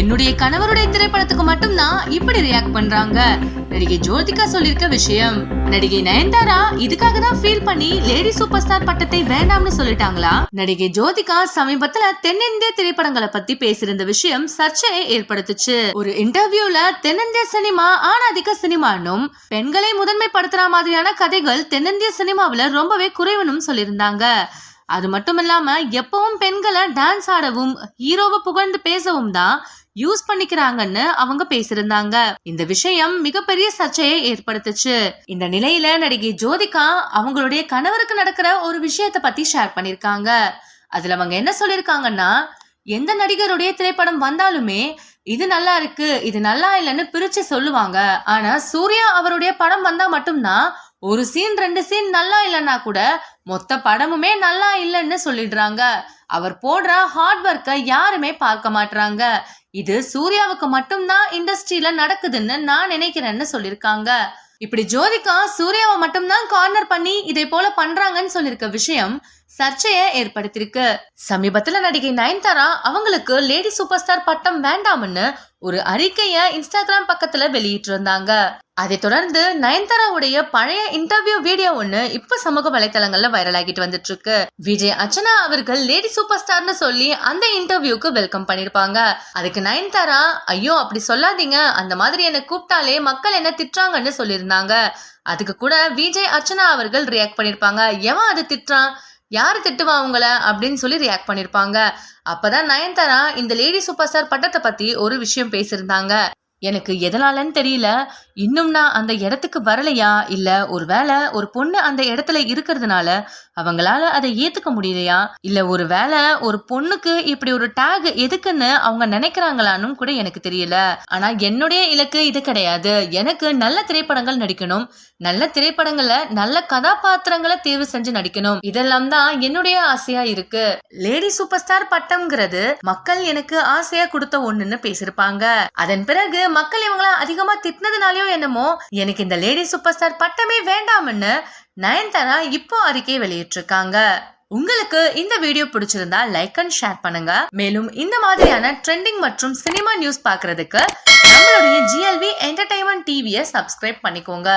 என்னுடைய கணவருடைய திரைப்படத்துக்கு மட்டும்தான் இப்படி ரியாக்ட் பண்றாங்க. நடிகை ஜோதிகா சொல்லிருக்க விஷயம். நடிகை நயன்தாரா இதுக்காக தான் ஃபீல் பண்ணி லேடி சூப்பர் ஸ்டார் பட்டத்தை வேண்டாம்னு சொல்லிட்டாங்களா? நடிகை ஜோதிகா சமீபத்துல தென்னிந்திய திரைப்படங்களை பத்தி பேசியிருந்த விஷயம் சர்ச்சையை ஏற்படுத்துச்சு. ஒரு இன்டர்வியூல தென்னிந்திய சினிமா ஆணாதிக்க சினிமானும் பெண்களை முதன்மைப்படுத்துற மாதிரியான கதைகள் தென்னிந்திய சினிமாவுல ரொம்பவே குறைவுன்னு சொல்லியிருந்தாங்க. அது மட்டும் இல்லாம எப்பவும் பெண்களை டான்ஸ் ஆடவும் ஹீரோவை புகழ்ந்து பேசவும் தான் யூஸ் பண்ணிக்கிறாங்கன்னு அவங்க பேசியிருந்தாங்க. இந்த விஷயம் மிகப்பெரிய சர்ச்சையை ஏற்படுத்துச்சு. இந்த நிலையில நடிகை ஜோதிகா அவங்களுடைய கணவருக்கு நடக்கிற ஒரு விஷயத்த பத்தி ஷேர் பண்ணிருக்காங்க அதுல அவங்க என்ன சொல்லிருக்காங்கன்னா எந்த நடிகருடைய திரைப்படம் வந்தாலுமே இது நல்லா இருக்கு இது நல்லா இல்லைன்னு பிரிச்சு சொல்லுவாங்க. ஆனா சூர்யா அவருடைய படம் வந்தா மட்டும்தான் ஒரு சீன் ரெண்டு சீன் நல்லா இல்லைன்னா கூட மொத்த படமுமே நல்லா இல்லைன்னு சொல்லிடுறாங்க. அவர் போடுற ஹார்ட் ஒர்க்கை யாருமே பார்க்க மாட்டாங்க இது சூர்யாவுக்கு மட்டும்தான் இண்டஸ்ட்ரியில நடக்குதுன்னு நான் நினைக்கிறேன்னு சொல்லியிருக்காங்க இப்படி ஜோதிகா சூர்யாவை மட்டும்தான் கார்னர் பண்ணி இதே போல பண்றாங்கன்னு சொல்லியிருக்க விஷயம் சர்ச்சையை ஏற்படுத்தியிருக்கு. சமீபத்துல நடிகை நயன்தாரா அவங்களுக்கு லேடி சூப்பர் ஸ்டார் பட்டம் வேண்டாம்னு ஒரு அறிக்கைய இன்ஸ்டாகிராம் பக்கத்துல வெளியிட்டிருந்தாங்க. அதை தொடர்ந்து நயன்தாராவுடைய பழைய இன்டர்வியூ வீடியோ ஒண்ணு இப்ப சமூக வலைதளங்கள்ல வைரல் ஆகிட்டு வந்துட்டு இருக்கு விஜய் அர்ச்சனா அவர்கள் லேடி சூப்பர் ஸ்டார்னு சொல்லி அந்த இன்டர்வியூக்கு வெல்கம் பண்ணிருப்பாங்க அதுக்கு நயன்தாரா ஐயோ அப்படி சொல்லாதீங்க. அந்த மாதிரி என்ன கூப்பிட்டாலே மக்கள் என்ன திட்டுறாங்கன்னு சொல்லியிருந்தாங்க. அதுக்கு கூட விஜய் அர்ச்சனா அவர்கள் ரியாக்ட் பண்ணிருப்பாங்க எவன் அது திட்டுறான்? யார் திட்டுவா அவங்கள? அப்படின்னு சொல்லி ரியாக்ட் பண்ணிருப்பாங்க. அப்பதான் நயன்தாரா இந்த லேடி சூப்பர் ஸ்டார் பட்டத்தை பத்தி ஒரு விஷயம் பேசியிருந்தாங்க. எனக்கு எதனாலன்னு தெரியல. இன்னும் நான் அந்த இடத்துக்கு வரலையா? இல்ல ஒருவேளை ஒரு பொண்ணு அந்த இடத்துல இருக்கிறதுனால அவங்களால அதை ஏத்துக்க முடியலையா? இல்ல ஒரு வேளை ஒரு பொண்ணுக்கு இப்படி ஒரு டேக் எதுக்குன்னு அவங்க நினைக்கிறாங்களான்னு கூட எனக்கு தெரியல. ஆனா என்னுடைய இலக்கு இது கிடையாது. எனக்கு நல்ல திரைப்படங்கள் நடிக்கணும். நல்ல திரைப்படங்களை நல்ல கதாபாத்திரங்களை தேர்வு செஞ்சு நடிக்கணும். இதெல்லாம் தான் என்னுடைய ஆசையா இருக்கு. லேடி சூப்பர் ஸ்டார் பட்டம்ங்கிறது மக்கள் எனக்கு ஆசையா கொடுத்த ஒண்ணுன்னு பேசிருப்பாங்க அதன் பிறகு மக்கள் இவங்கள அதிகமா திட்டினதுனாலயோ என்னமோ எனக்கு இந்த லேடி சூப்பர் ஸ்டார் பட்டமே வேண்டாம்னு நயன்தாரா இப்போ அறிக்கை வெளியிட்டிருக்காங்க. உங்களுக்கு இந்த வீடியோ பிடிச்சிருந்தா லைக் அண்ட் ஷேர் பண்ணுங்க. மேலும் இந்த மாதிரியான ட்ரெண்டிங் மற்றும் சினிமா நியூஸ் பாக்குறதுக்கு நம்மளுடைய ஜிஎல்வி என்டர்டைன்மெண்ட் டிவியை சப்ஸ்கிரைப் பண்ணிக்கோங்க.